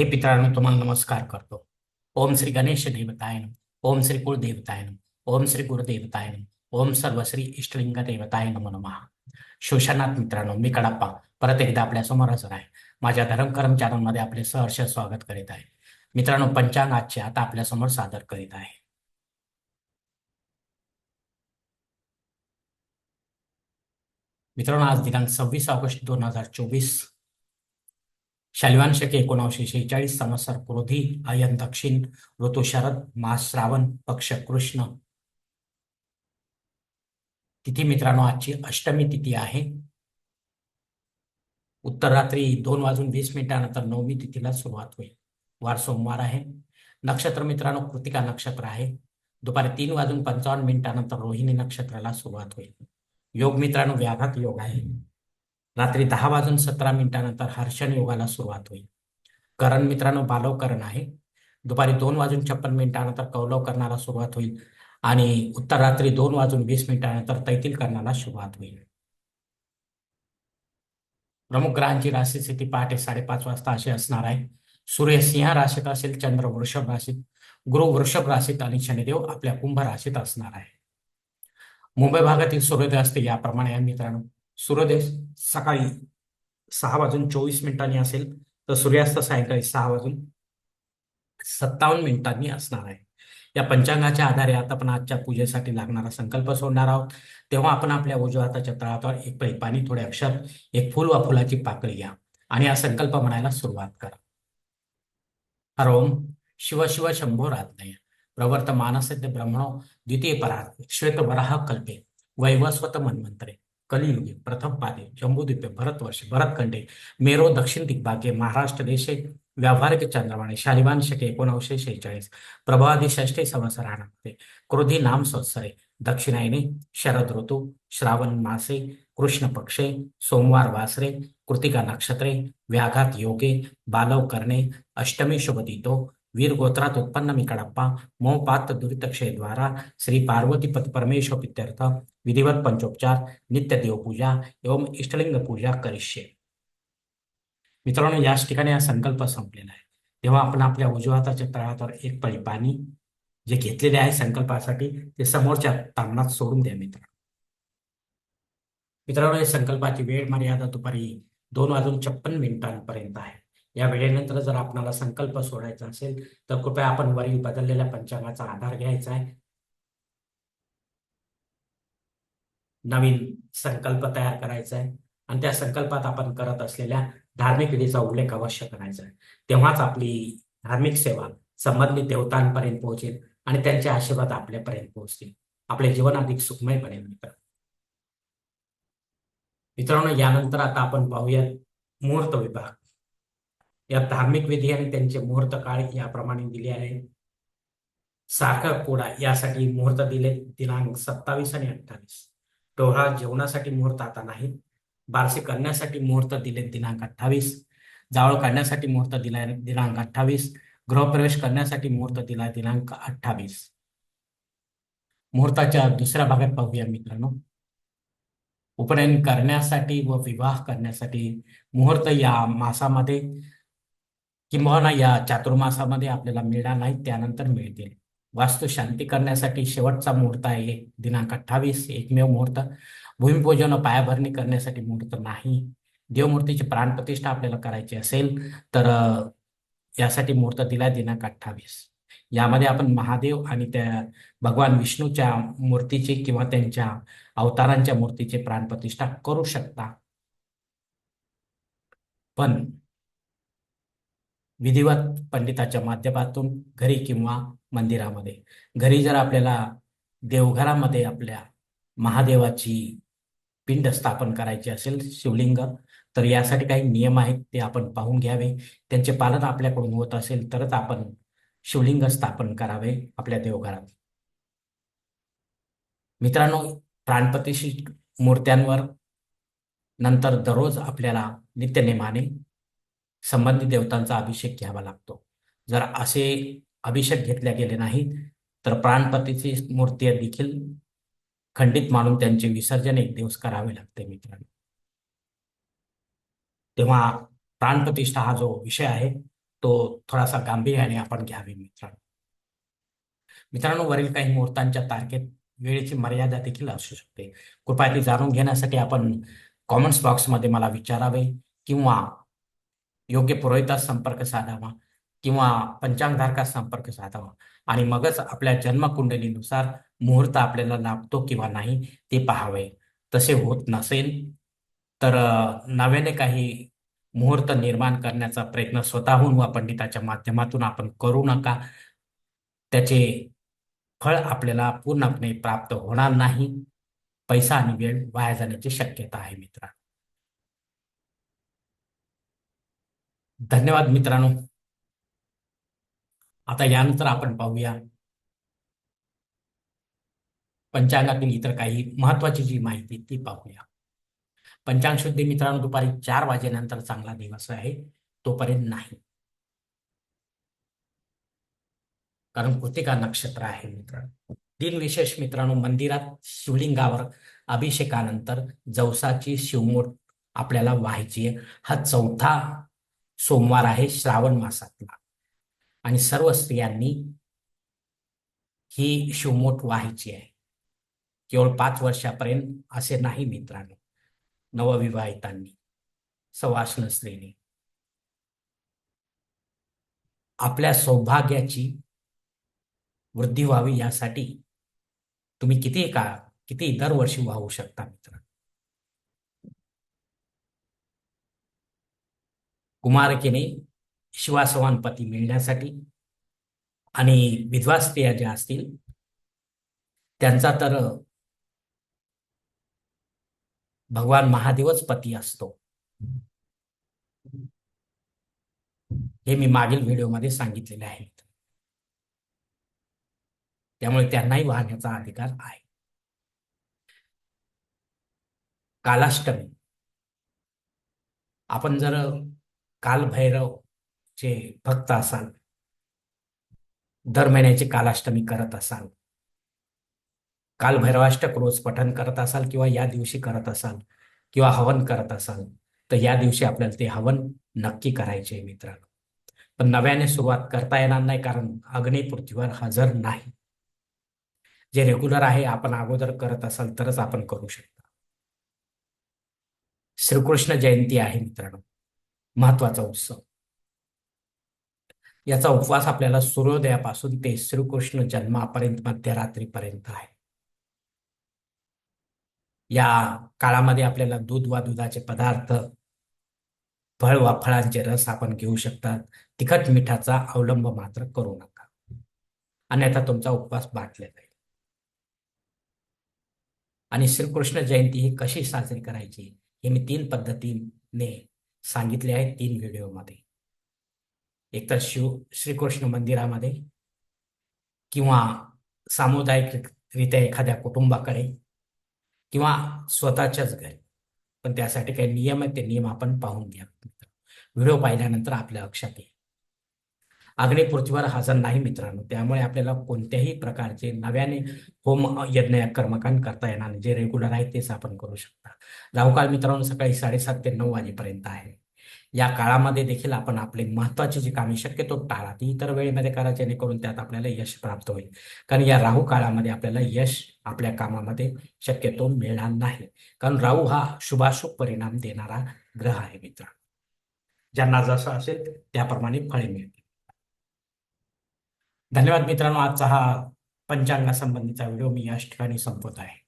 हे पितरांनो तुम्हाला नमस्कार करतो. ओम श्री गणेश देवतायन ओम श्री कुलदेवताय नमः. ओम श्री गुरुदेवतायन ओम सर्व श्री इष्टलिंग देवताय नमो नमः. शिवशनाथ मित्रांनो मी कडाप्पा परत एकदा आपल्यासमोर हजर आहे माझ्या धर्मकर्म चॅनलमध्ये आपले सहर्ष स्वागत करीत आहे. मित्रांनो पंचांग आजचे आता आपल्यासमोर सादर करीत आहे. मित्रांनो आज दिनांक सव्वीस ऑगस्ट दोन हजार चोवीस शालिवान शके एकोणावीसशे शेहेचाळीस संवत्सर क्रोधी अयन दक्षिण ऋतू शरद मास श्रावण पक्ष कृष्ण. तिथी मित्रांनो आजची अष्टमी तिथी आहे. उत्तर रात्री दोन वाजून वीस मिनिटानंतर नवमी तिथीला सुरुवात होईल. वार सोमवार आहे. नक्षत्र मित्रांनो कृतिका नक्षत्र आहे. दुपारी तीन वाजून पंचावन्न मिनिटानंतर रोहिणी नक्षत्राला सुरुवात होईल. योग मित्रांनो व्याघात योग आहे. रात्री दहा वाजून सतरा मिनिटानंतर हर्षण योगाला सुरुवात होईल. करण मित्रांनो बालव करण आहे. दुपारी दोन वाजून छप्पन मिनिटानंतर कौलव करणाला सुरुवात होईल आणि उत्तर रात्री दोन वाजून वीस मिनिटानंतर तैतील करणाला सुरुवात होईल. प्रमुख ग्रहांची राशी स्थिती पहाटे साडेपाच वाजता अशी असणार आहे. सूर्य सिंह राशीत असेल चंद्र वृषभ राशीत गुरु वृषभ राशीत आणि शनिदेव आपल्या कुंभ राशीत असणार आहे. मुंबई भागातील सूर्योदय असते याप्रमाणे आहे मित्रांनो. सूर्योदय सकाळी सहा वाजून चोवीस मिनिटांनी असेल तर सूर्यास्त सायंकाळी सहा वाजून सत्तावन्न मिनिटांनी असणार आहे. या पंचांगाच्या आधारे आता आपण आजच्या पूजेसाठी लागणारा संकल्प सोडणार आहोत. तेव्हा आपण आपल्या उजव्या हाताच्या तळावर एक पै पाणी थोडे अक्षर एक फुल वा फुलाची पाकळी घ्या आणि हा संकल्प म्हणायला सुरुवात करा. हरोम शिव शिव शंभो रात्नय प्रवर्त मानसद्य ब्रह्मणो द्वितीय परात् श्वेत वराह कल्पे वैवस्वत मन्वंतरे कलियुगे प्रथम पादे जम्बूद्वीपे भरतवर्षे भरतखंडे मेरो दक्षिण दिग्भागे महाराष्ट्र देशे व्यावहारिक चंद्रवाणे शालिवान शके एकोणीसशे शेहेचाळीस प्रभावादी षष्ठी संवत्सरामध्ये क्रोधी नाम संवत्सरे दक्षिणायने शरद ऋतू श्रावण मासे कृष्ण पक्षे सोमवार वासरे कृतिका नक्षत्रे व्याघात योगे बालव करणे अष्टमी शुभदितो वीर गोत्रात उत्पन्न मी कडप्पा। मोपात दुरितक्षय द्वारा श्री पार्वती पत परमेश्वर पित्यर्थ। विधिवत पंचोपचार नित्य देवपूजा एवं इष्टलिंग पूजा करिष्ये। मित्रांनो याच ठिकाणी हा संकल्प संपलेला आहे। तेव्हा आपण आपल्या उजव्या हाताच्या तळावर एक पळी पाणी जे घेतलेले आहे संकल्पासाठी ते समोरच्या तांगणात सोडून द्या मित्र मित्रांनो या संकल्पाची वेळ मर्यादा दुपारी दोन वाजून छप्पन मिनिटांपर्यंत आहे। या वेळेनंतर जर आपणाला संकल्प सोडायचा असेल तर कृपया आपण वरील बदललेल्या पंचांगाचा आधार घ्यायचा आहे. नवीन संकल्प तयार करायचा आहे आणि त्या संकल्पात आपण करत असलेल्या धार्मिक विधीचा उल्लेख अवश्य करायचा आहे. तेव्हाच आपली धार्मिक सेवा संबंधित देवतांपर्यंत पोहोचेल आणि त्यांचे आशीर्वाद आपल्यापर्यंत पोहोचतील. आपले जीवन अधिक सुखमय बनेल मित्र. मित्रांनो यानंतर आता आपण पाहूया मुहूर्त विभाग. या धार्मिक विधी आणि त्यांचे मुहूर्त काळ याप्रमाणे दिले आहे साखर पोळा यासाठी मुहूर्त दिले दिनांक सत्तावीस आणि अठ्ठावीस. डोहा जेवणासाठी मुहूर्त आता नाही. बारसे करण्यासाठी मुहूर्त दिले दिनांक अठ्ठावीस. जावळ काढण्यासाठी मुहूर्त दिला दिनांक अठ्ठावीस. गृहप्रवेश करण्यासाठी मुहूर्त दिला दिनांक अठ्ठावीस. मुहूर्ताच्या दुसऱ्या भागात पाहूया मित्रांनो. उपनयन करण्यासाठी व विवाह करण्यासाठी मुहूर्त या मासामध्ये किंबहुना या चातुर्मासामध्ये आपल्याला मिळणार नाही त्यानंतर मिळतील. वास्तू शांती करण्यासाठी शेवटचा मुहूर्त आहे. दिनांक अठ्ठावीस एकमेव मुहूर्त. भूमिपूजन पायाभरणी करण्यासाठी मुहूर्त नाही. देवमूर्तीची प्राणप्रतिष्ठा आपल्याला करायची असेल तर यासाठी मुहूर्त दिला दिनांक अठ्ठावीस. यामध्ये आपण महादेव आणि त्या भगवान विष्णूच्या मूर्तीची किंवा त्यांच्या अवतारांच्या मूर्तीची प्राणप्रतिष्ठा करू शकता. पण विधिवत पंडिताच्या माध्यमातून घरी किंवा मंदिरामध्ये. घरी जर आपल्याला देवघरामध्ये आपल्या महादेवाची पिंड स्थापन करायची असेल शिवलिंग तर यासाठी काही नियम आहेत ते आपण पाहून घ्यावे. त्यांचे पालन आपल्याकडून होत असेल तरच आपण शिवलिंग स्थापन करावे आपल्या देवघरात. मित्रांनो प्राणपतीशी मूर्त्यांवर नंतर दररोज आपल्याला नित्यनेमाने संबंधित देवतांचा अभिषेक घ्यावा लागतो. जर असे अभिषेक घेतल्या गेले नाहीत तर प्राणपतीची मूर्ती देखील खंडित मानून त्यांचे विसर्जन एक दिवस करावे लागते मित्रांनो. तेव्हा प्राणप्रतिष्ठा हा जो विषय आहे तो थोडासा गांभीर्याने आपण घ्यावे मित्रांनो. मित्रांनो वरील काही मुहूर्तांच्या तारखेत वेळेची मर्यादा देखील असू शकते. कृपया ती जाणून घेण्यासाठी आपण कॉमेंट्स बॉक्समध्ये मला विचारावे किंवा योग्य पुरोहितास संपर्क साधावा किंवा पंचांगधारकास संपर्क साधावा. आणि मगच आपल्या जन्मकुंडलीनुसार मुहूर्त आपल्याला लाभतो किंवा नाही ते पाहावे. तसे होत नसेल तर नव्याने काही मुहूर्त निर्माण करण्याचा प्रयत्न स्वतःहून व पंडिताच्या माध्यमातून आपण करू नका. त्याचे फळ आपल्याला पूर्णपणे प्राप्त होणार नाही. पैसा आणि वेळ वाया जाण्याची शक्यता आहे मित्रांनो. धन्यवाद मित्रांनो. आता यानंतर आपण पाहूया. पंचांगातील इतर काही महत्वाची जी माहिती ती पाहूया. पंचांग शुद्धी मित्रांनो दुपारी चार वाजेनंतर चांगला दिवस आहे तोपर्यंत नाही. कारण कृतिका नक्षत्र आहे मित्रांनो? दिनविशेष मित्रांनो मंदिरात शिवलिंगावर अभिषेकानंतर जवसाची शिवमोठ आपल्याला व्हायची हा चौथा सोमवार आहे श्रावण मासातला. आणि सर्व स्त्रियांनी ही शिवमोट व्हायची आहे. केवळ पाच वर्षापर्यंत असे नाही मित्रांनो. नवविवाहितांनी सवासन स्त्रीने. आपल्या सौभाग्याची वृद्धी व्हावी यासाठी तुम्ही किती का किती दरवर्षी वाहू शकता मित्रांनो? कुमारकीने शिवासवान पती मिळण्यासाठी आणि विधवा स्त्रिया ज्या असतील त्यांचा तर भगवान महादेवच पती असतो. हे मी मागील व्हिडिओमध्ये सांगितलेले आहे. त्यामुळे त्यांनाही वाहण्याचा अधिकार आहे. कालाष्टमी. आपण जर कालभैरव चे भक्त असाल. दर महिन्याची कालाष्टमी करत असाल. कालभैरवाष्टक रोज पठन करत असाल किंवा या दिवशी करत असाल किंवा हवन करत असाल तर या दिवशी आपल्याला ते हवन नक्की करायचे मित्रांनो. पण नव्याने सुरुवात करता येणार नाही कारण अग्नी पृथ्वीवर हजर नाही. जे रेग्युलर आहे आपण अगोदर करत असाल तरच आपण करू शकता. श्रीकृष्ण जयंती आहे मित्रांनो. महत्त्वाचा उत्सव. याचा उपवास आपल्याला सूर्योदयापासून ते श्रीकृष्ण जन्मापर्यंत मध्यरात्रीपर्यंत आहे. या काळामध्ये आपल्याला दूध वा दुधाचे पदार्थ फळ वा फळांचे रस आपण घेऊ शकतात तिखट मिठाचा अवलंब मात्र करू नका. अन्यथा तुमचा उपवास बाटला जाईल. आणि श्रीकृष्ण जयंती ही कशी साजरी करायची? हे मी तीन पद्धतीने सांगितले आहे तीन व्हिडिओमध्ये एकतर शिव श्रीकृष्ण मंदिरामध्ये किंवा सामुदायिकरित्या एखाद्या कुटुंबाकडे किंवा स्वतःच्याच घरी. पण त्यासाठी काही नियम आहेत ते नियम आपण पाहून घ्या. व्हिडिओ पाहिल्यानंतर आपल्या लक्षात येईल. अग्नी पृथ्वीवर हजर नाही मित्रांनो. त्यामुळे आपल्याला कोणत्याही प्रकारचे नव्याने होम यज्ञ कर्मकांड करता येणार जे रेग्युलर आहे तेच आपण करू शकता. राहुकाळ मित्रांनो सकाळी साडेसात ते नऊ वाजेपर्यंत आहे. या काळामध्ये देखील आपण आपले महत्वाची जी कामे शक्यतो टाळा ती इतर वेळेमध्ये करा जेणेकरून त्यात आपल्याला यश प्राप्त होईल. कारण या राहू काळामध्ये आपल्याला यश आपल्या कामामध्ये शक्यतो मिळणार नाही. कारण राहू हा शुभाशुभ परिणाम देणारा ग्रह आहे मित्र ज्यांना जसं असेल त्याप्रमाणे फळे मिळतील. धन्यवाद मित्रांनो आजचा हा पंचांगासंबंधीचा व्हिडिओ मी या ठिकाणी संपवत आहे.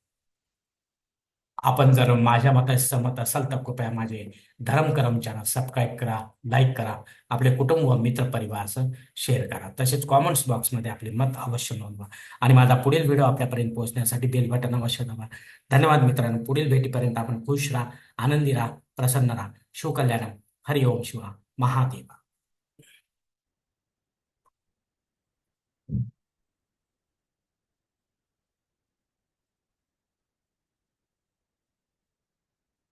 आपण जर माझ्या मतात सहमत असाल तर कृपया माझे धर्म चॅनल सबस्क्राईब करा लाईक करा आपले कुटुंब व मित्र परिवारासह शेअर करा. तसेच कॉमेंट्स बॉक्समध्ये आपले मत अवश्य नोंदवा. आणि माझा पुढील व्हिडिओ आपल्यापर्यंत पोहोचण्यासाठी बेल बटन अवश्य दाबा. धन्यवाद मित्रांनो पुढील भेटीपर्यंत आपण खुश राहा आनंदी राहा प्रसन्न राहा. शिवकल्याणम हरिओम शिवा महादेवा.